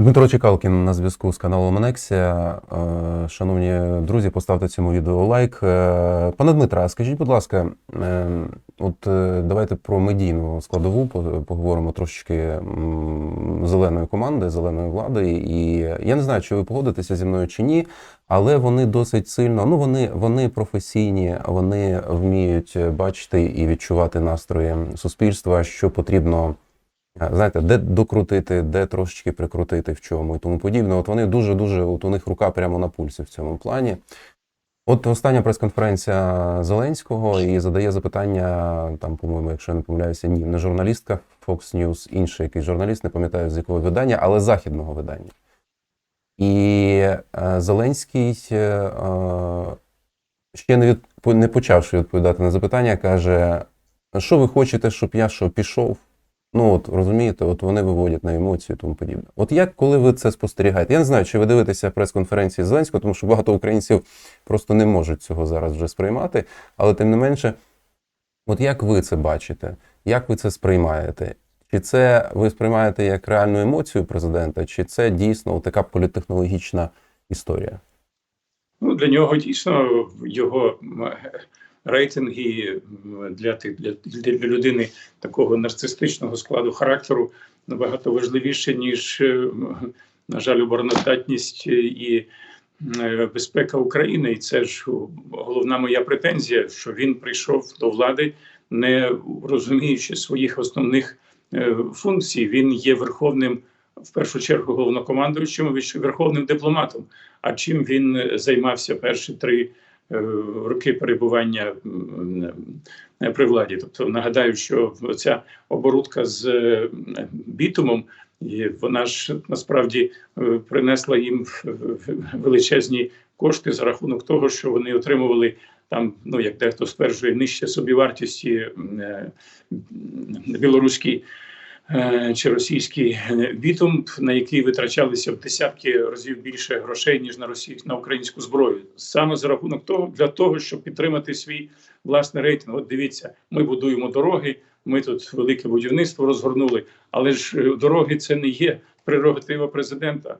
Дмитро Чекалкін на зв'язку з каналом Анексія. Е, Шановні друзі, поставте цьому відео лайк. Е, Пане Дмитре, а скажіть, будь ласка, е, от давайте про медійну складову по- поговоримо трошечки зеленої команди, зеленої влади. І я не знаю, чи ви погодитеся зі мною чи ні, але вони досить сильно, ну вони, вони професійні, вони вміють бачити і відчувати настрої суспільства, що потрібно. Знаєте, де докрутити, де трошечки прикрутити в чому і тому подібне. От вони дуже-дуже, от у них рука прямо на пульсі в цьому плані. От остання прес-конференція Зеленського і задає запитання, там, по-моєму, якщо я не помиляюся, ні, не журналістка Fox News, інший якийсь журналіст, не пам'ятаю з якого видання, але західного видання. І е, Зеленський, е, ще не, від, не почавши відповідати на запитання, каже: що ви хочете, щоб я що пішов? Ну от розумієте, от вони виводять на емоції і тому подібне. От як коли ви це спостерігаєте? Я не знаю, чи ви дивитеся прес-конференції Зеленського, тому що багато українців просто не можуть цього зараз вже сприймати. Але тим не менше, от як ви це бачите? Як ви це сприймаєте? Чи це ви сприймаєте як реальну емоцію президента, чи це дійсно така політтехнологічна історія? Ну, для нього дійсно його рейтинги для, для, для людини такого нарцистичного складу характеру набагато важливіше, ніж, е, на жаль, обороноздатність і е, безпека України. І це ж головна моя претензія, що він прийшов до влади, не розуміючи своїх основних е, функцій. Він є верховним. В першу чергу головнокомандуючим верховним дипломатом. А чим він займався перші три роки перебування е, при владі? Тобто нагадаю, що ця оборудка з е, бітумом, і вона ж насправді е, принесла їм величезні кошти за рахунок того, що вони отримували. Там, ну як дехто стверджує, нижче собівартості м, е, е, чи російський е, бітум, на який витрачалися в десятки разів більше грошей ніж на росій... на українську зброю, саме за рахунок того, для того, щоб підтримати свій власний рейтинг. От дивіться, ми будуємо дороги. Ми тут велике будівництво розгорнули, але ж е, дороги це не є прерогатива президента.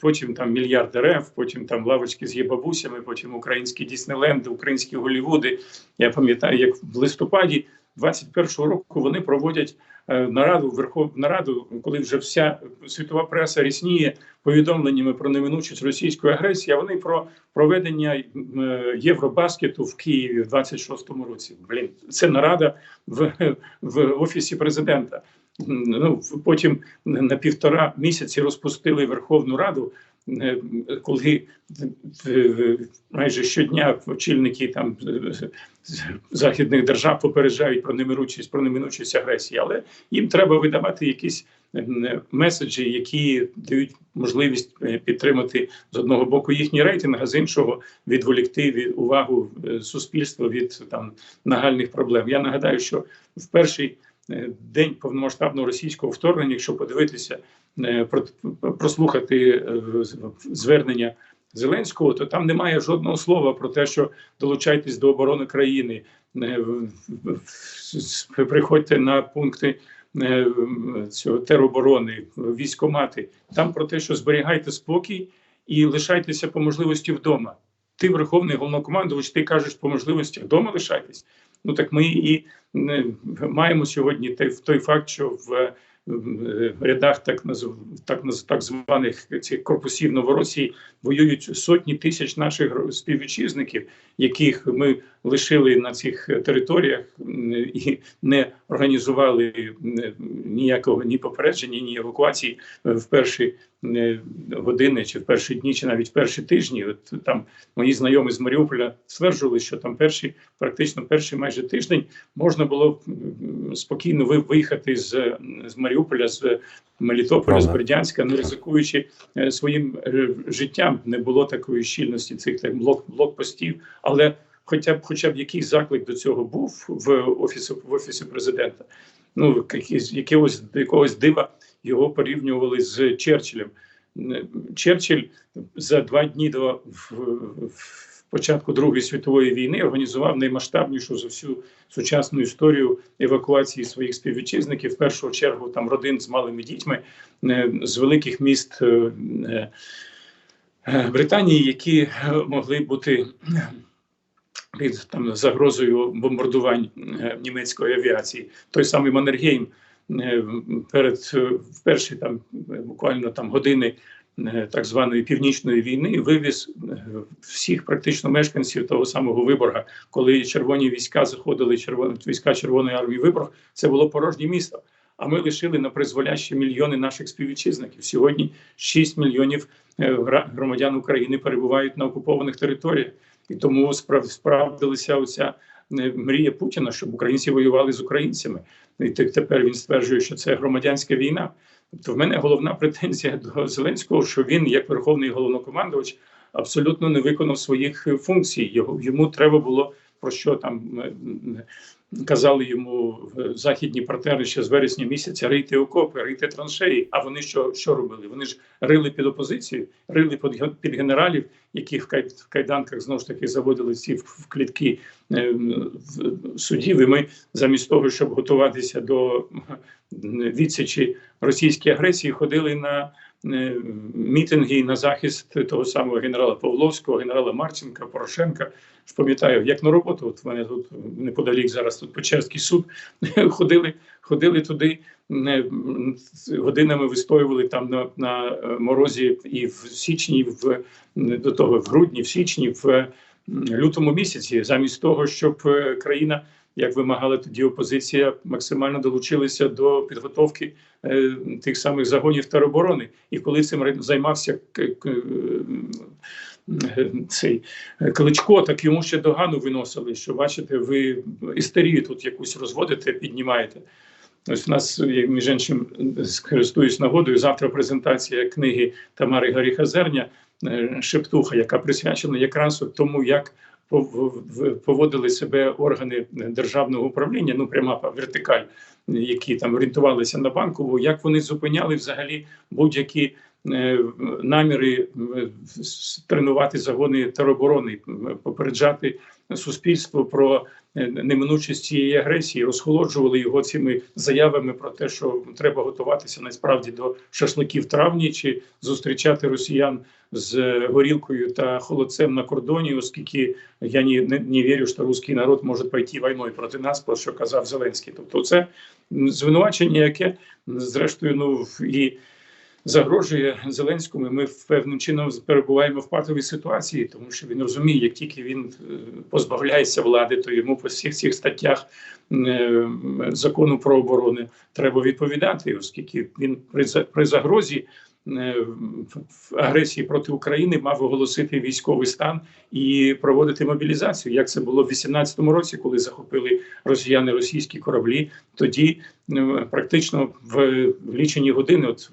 Потім там мільярд дерев, потім там лавочки з є-бабусями, потім українські Діснейленди, українські Голлівуди. Я пам'ятаю, як в листопаді 21-го року вони проводять е, нараду Верхов нараду, коли вже вся світова преса рісніє повідомленнями про неминучість російської агресії. А вони про проведення е, Євробаскету в Києві в 26-му році. Блін, це нарада в, в офісі президента. Ну потім на півтора місяці розпустили Верховну Раду. Е, Коли е, майже щодня очільники там е, західних держав попереджають про неминучість про неминучість агресії, але їм треба видавати якісь меседжі, які дають можливість е, підтримати з одного боку їхній рейтинг, а з іншого відволікти від увагу е, суспільства від там нагальних проблем. Я нагадаю, що в перший е, день повномасштабного російського вторгнення, якщо подивитися, е, прослухати е, звернення. Зеленського, то там немає жодного слова про те, що долучайтесь до оборони країни, е, приходьте на пункти е, цього тероборони, військомати. Там про те, що зберігайте спокій і лишайтеся по можливості вдома. Ти верховний головнокомандувач, ти кажеш по можливості вдома лишайтесь. Ну так ми і е, маємо сьогодні той, той факт, що в е, рядах так назв так, так званих цих корпусів Новоросії воюють сотні тисяч наших співвітчизників, яких ми лишили на цих територіях і не організували ніякого ні попередження, ні евакуації е, в перші е, години, чи в перші дні, чи навіть в перші тижні. От там мої знайомі з Маріуполя стверджували, що там перші, практично перший майже тиждень можна було спокійно ви- виїхати з, з Маріуполя, з Мелітополя, з Бердянська, не ризикуючи е, своїм е, життям. Не було такої щільності цих так, блок, блокпостів, але хоча б хоча б якийсь заклик до цього був в офісі в офісі президента. Ну якийсь якогось якогось дива його порівнювали з Черчиллем. Черчилль за два дні до в- в- початку Другої світової війни організував наймасштабнішу за всю сучасну історію евакуації своїх співвітчизників, в першу чергу там родин з малими дітьми е, з великих міст е, е, Британії, які могли бути під там загрозою бомбардувань е, німецької авіації. Той самий Маннергейм е, перед е, в перші там буквально там години так званої північної війни вивіз всіх практично мешканців того самого Виборга, коли червоні війська заходили червоні війська Червоної армії Виборг, це було порожнє місто. А ми лишили на призволяще мільйони наших співвітчизників. Сьогодні 6 мільйонів громадян України перебувають на окупованих територіях, і тому справ справдилася оця е, мрія Путіна, щоб українці воювали з українцями. І те- тепер він стверджує, що це громадянська війна. Тобто, в мене головна претензія до Зеленського, що він, як верховний головнокомандувач, абсолютно не виконав своїх е, функцій. Його йому треба було про що там е, казали йому е, західні партнери ще з вересня місяця рийте окопи, рийте траншеї. А вони що, що робили? Вони ж рили під опозицію, рили під, під генералів, яких в кай- в кайданках знову ж таки заводили ці в, клітки е, в- судів. І ми замість того, щоб готуватися до відсічі російській агресії, ходили на е, мітинги на захист того самого генерала Павловського, генерала Марченка, Порошенка. Ж пам'ятаю, як на роботу, от в мене тут неподалік зараз тут Печерський суд ходили, ходили туди, годинами вистоювали там на, на е, морозі і в січні, в до того в грудні, в січні, в лютому місяці, замість того, щоб е, країна. Як вимагала тоді опозиція, максимально долучилися до підготовки е, тих самих загонів тероборони. І коли цим займався е, цей е, Кличко, так йому ще догану виносили, що бачите, ви істерію тут якусь розводите, піднімаєте. Ось у нас, між іншим, користуюсь нагодою, завтра презентація книги Тамари Гаріха Зерня е, Шептуха, яка присвячена якраз тому, як поводили себе органи державного управління, ну пряма вертикаль, які там орієнтувалися на банкову, як вони зупиняли взагалі будь-які е, наміри е, тренувати загони тероборони, попереджати суспільство про е, неминучість цієї агресії, розхолоджували його цими заявами про те, що треба готуватися насправді до шашликів травні чи зустрічати росіян з е, горілкою та холодцем на кордоні, оскільки я не, не, не вірю, що русський народ може пойти війною проти нас, про що казав Зеленський. Тобто, це звинувачення, яке зрештою ну і загрожує Зеленському. Ми певним чином перебуваємо в патовій ситуації, тому що він розуміє, як тільки він е, позбавляється влади, то йому по всіх цих статтях е, закону про оборону треба відповідати, оскільки він при за- загрозі. е, в- агресії проти України мав оголосити військовий стан і проводити мобілізацію. Як це було в 18-му році, коли захопили росіяни російські кораблі? Тоді практично в, лічені години, от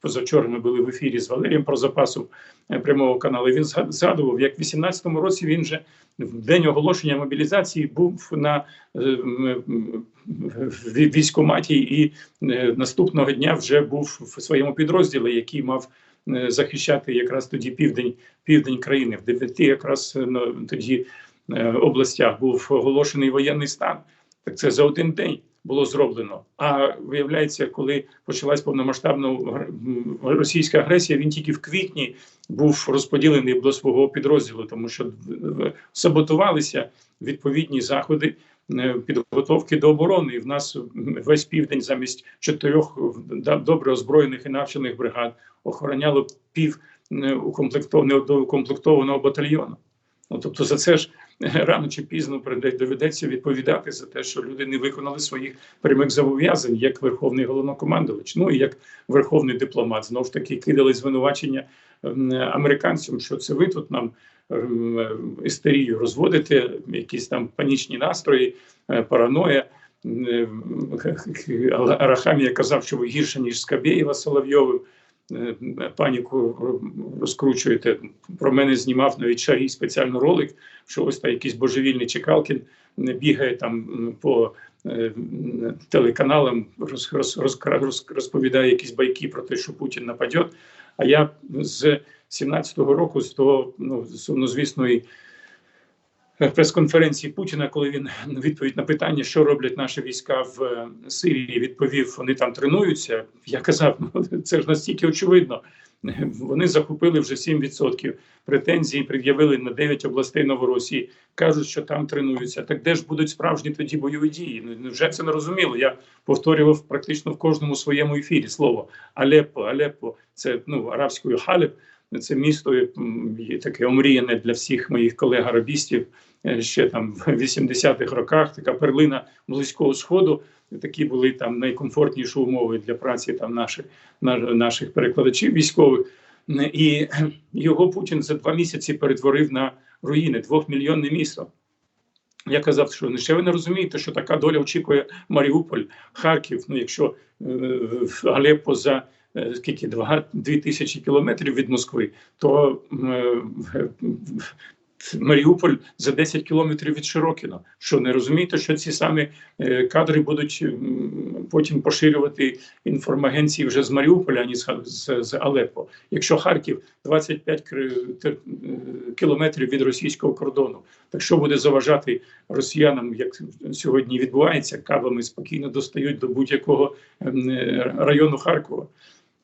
позавчора ми були в ефірі з Валерієм про запасом е, прямого каналу. Він згадував, як в 18-му році він вже в день оголошення мобілізації був на е, в військкоматі і е, наступного дня вже був в своєму підрозділі, який мав е, захищати якраз тоді південь, південь країни. В дев'яти якраз е, ну, тоді е, областях був оголошений воєнний стан. Так це за один день було зроблено. А виявляється, коли почалась повномасштабна російська агресія, він тільки в квітні був розподілений до свого підрозділу, тому що е, саботувалися відповідні заходи е, підготовки до оборони. І в нас весь південь замість чотирьох добре озброєних і навчених бригад охороняло пів е, укомплектованого батальйону. Ну тобто за це ж е, рано чи пізно доведеться відповідати за те, що люди не виконали своїх прямих зобов'язань як верховний головнокомандувач, ну і як верховний дипломат. Знову ж таки кидали звинувачення ем, американцям, що це ви тут нам ем, е, істерію розводите, якісь там панічні настрої, е, параноя. Ем, Арахамія казав, що ви гірше ніж Скабєєва Соловйовим. Е, Паніку розкручуєте. Про мене знімав навіть Шарій спеціально ролик, що ось там якийсь божевільний Чекалкін бігає там по е, телеканалам, роз, роз, роз, розповідає якісь байки про те, що Путін нападе. А я з 17-го року, з того ну, сумнозвісної прес-конференції Путіна, коли він відповідь на питання, що роблять наші війська в е, Сирії, відповів: вони там тренуються. Я казав, ну це ж настільки очевидно. Вони захопили вже 7%. Претензії пред'явили на 9 областей Новоросії. Кажуть, що там тренуються. Так де ж будуть справжні тоді бойові дії? Ну вже це не розуміло. Я повторював практично в кожному своєму ефірі слово Алеппо, Алеппо. Це ну арабською Халеб. Це місто таке омріяне для всіх моїх колег-арабістів ще там в 80-х роках. Така перлина близького сходу. Такі були там найкомфортніші умови для праці там наших наших перекладачів військових. І його Путін за два місяці перетворив на руїни двохмільйонне місто. Я казав, що ще ви не розумієте, що така доля очікує Маріуполь, Харків. Ну, якщо е, Алеппо за е, скільки два тисячі кілометрів від Москви, то е, Маріуполь за 10 кілометрів від Широкіно. Що не розумієте, що ці самі е, кадри будуть потім поширювати інформагенції вже з Маріуполя, а не з, з, Алеппо. Якщо Харків 25 кри- те- е, кілометрів від російського кордону, так що буде заважати росіянам, як сьогодні відбувається, кабами спокійно достають до будь-якого е, району Харкова.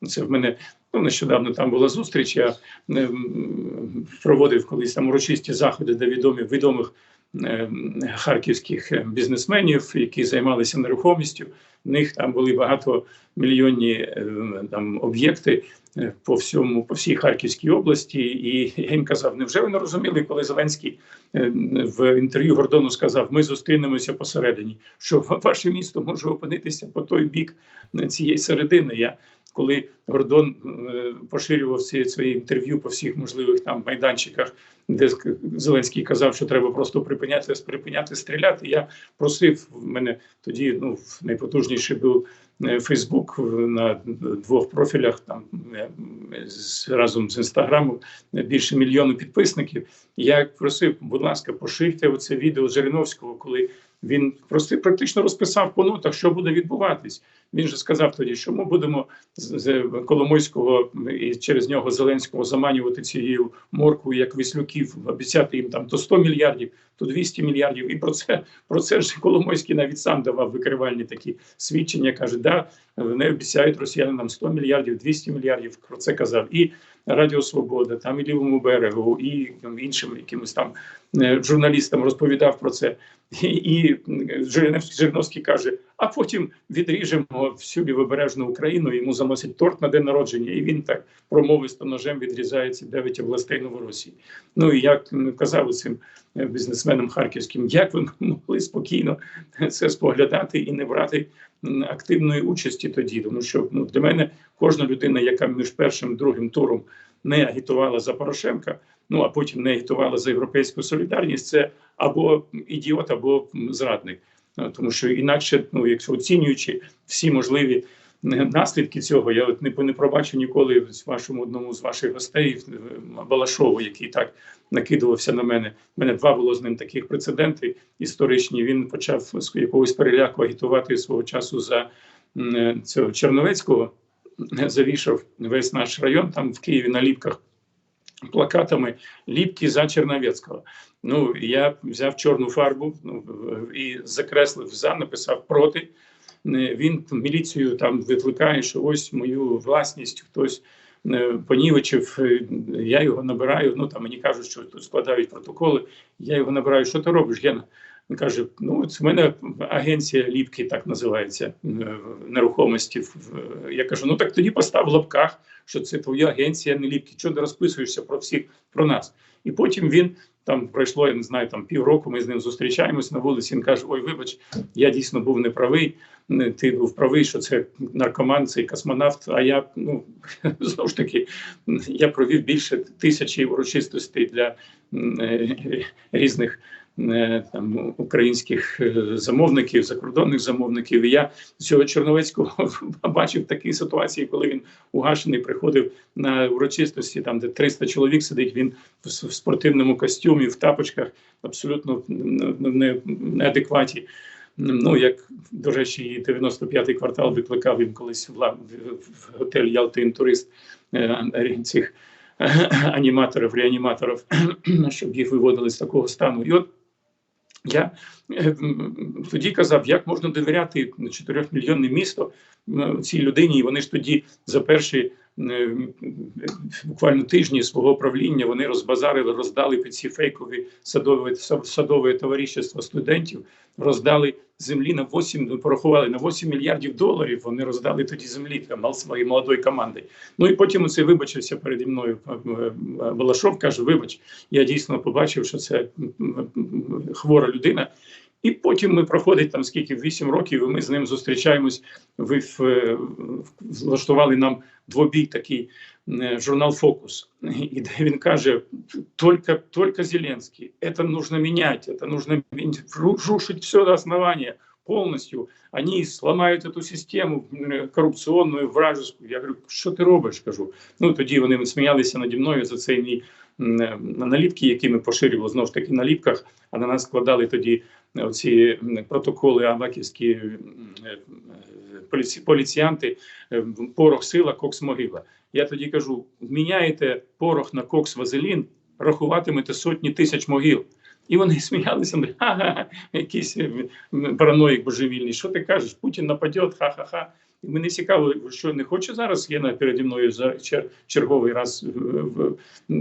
Це в мене ну, нещодавно там була зустріч. Я ем, проводив колись там урочисті заходи для відомих відомих ем, харківських е, бізнесменів, які займалися нерухомістю. В них там були багатомільйонні е, там об'єкти е, по всьому, по всій Харківській області. І я їм казав, невже ви не розуміли, коли Зеленський е, в інтерв'ю Гордону сказав: Ми зустрінемося посередині, що ваше місто може опинитися по той бік цієї середини. Я коли Гордон поширював ці свої інтерв'ю по всіх можливих там майданчиках, де Зеленський казав, що треба просто припиняти припиняти стріляти. Я просив в мене тоді. Ну найпотужніший був е, Фейсбук на двох профілях. Там е, разом з інстаграмом більше мільйону підписників. Я просив, будь ласка, поширте оце відео Жириновського, коли він просто практично розписав по нотах, що буде відбуватись. Він же сказав тоді, що ми будемо з Коломойського і через нього Зеленського заманювати цією морквою, як віслюків, обіцяти їм там то 100 мільярдів, то 200 мільярдів. І про це про це ж Коломойський навіть сам давав викривальні такі свідчення. каже, да, вони обіцяють росіянам 100 мільярдів, 200 мільярдів. Про це казав і Радіо Свобода, там і лівому берегу, і іншим якимось там е, журналістам розповідав про це. І, Жириновський каже: а потім відріжемо всю лівобережну Україну. Йому заносять торт на день народження, і він так промовисто ножем відрізає ці дев'ять областей Новоросії. Ну і як казав цим е, бізнесменам харківським, як ви могли спокійно це споглядати і не брати активної участі тоді? Тому що ну для мене кожна людина, яка між першим і другим туром не агітувала за Порошенка, ну а потім не агітувала за європейську солідарність, це або ідіот, або зрадник. Е, Тому що інакше, ну якщо оцінюючи всі можливі е, наслідки цього, я от не, не пробачу ніколи з вашому одному з ваших гостей е, Балашову, який так накидувався на мене. У мене два було з ним таких прецеденти історичні. Він почав з якогось переляку агітувати свого часу за цього Черновецького, завішав весь наш район там в Києві на ліпках плакатами ліпті за Черновецького. Ну я взяв чорну фарбу ну, і закреслив за, написав проти. Е, Він міліцію там викликає, що ось мою власність хтось е, понівечив. е, Я його набираю. Ну там мені кажуть, що тут складають протоколи. Я його набираю. Що ти робиш, Гена? Він каже: ну, це в мене агенція ліпки, так називається е, нерухомості. Я кажу: ну так тоді постав в лапках, що це твоя агенція, не ліпки. Чого ти розписуєшся про всіх про нас? І потім він там пройшло, я не знаю, там півроку. Ми з ним зустрічаємось на вулиці. Він каже: Ой, вибач, я дійсно був неправий. Не, Ти був правий, що це наркоман, цей космонавт. А я ну знову ж таки я провів більше тисячі урочистостей для е, різних там українських е, замовників, закордонних замовників. І я цього Чорновецького бачив такі ситуації, коли він угашений приходив на урочистості, там де 300 чоловік сидить. Він в спортивному костюмі, в тапочках, абсолютно неадекваті. Ну, як, до речі, і 95-й квартал викликав він колись в, ла- в, готель Ялтин турист е, цих е, аніматорів, реаніматорів, щоб їх виводили з такого стану. І от Я е, тоді казав, як можна довіряти 4-мільйонне місто цій людині, і вони ж тоді за перші буквально тижні свого правління вони розбазарили, роздали під ці фейкові садові садове товаришество студентів, роздали землі на 8, ну, порахували на 8 мільярдів доларів. Вони роздали тоді землі для своєї молодої команди. Ну і потім оце вибачився переді мною. е, е, Балашов каже: Вибач, я дійсно побачив, що це хвора людина. І потім ми проходить там скільки 8 років, і ми з ним зустрічаємось. Ви в, е, влаштували нам двобій такий е, журнал Фокус, і де він каже: только, только Зеленский, это нужно менять, это нужно мен- ру- рушить все до основания полностью. Они сломають эту систему м, корупційну, вражескую. Я говорю, що ти робиш? Кажу. Ну тоді вони сміялися наді мною за цей мій м, е, наліпки, які ми поширювали знову ж таки на ліпках, а на нас складали тоді оці протоколи аваківські е, поліці, поліціянти, е, порох сила, кокс могила. Я тоді кажу: міняєте порох на кокс вазелін, рахуватимете сотні тисяч могил. І вони сміялися, ха-ха, якийсь е, параноїк божевільний. Що ти кажеш? Путін нападе, ха-ха-ха. І мені цікаво, що не хоче зараз є на переді мною за чер- черговий раз е,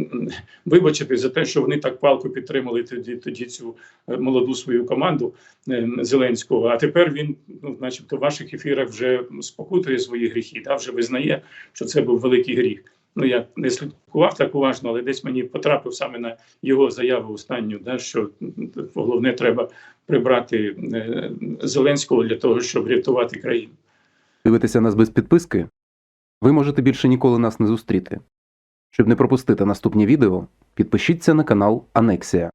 вибачити за те, що вони так палко підтримали тоді, тоді цю е, молоду свою команду е, Зеленського. А тепер він, ну, начебто, в ваших ефірах вже спокутує свої гріхи, да, вже визнає, що це був великий гріх. Ну я не слідкував так уважно, але десь мені потрапив саме на його заяву останню, да, що головне треба прибрати Зеленського для того, щоб рятувати країну. Дивитеся нас без підписки? Ви можете більше ніколи нас не зустріти. Щоб не пропустити наступні відео, підпишіться на канал Анексія.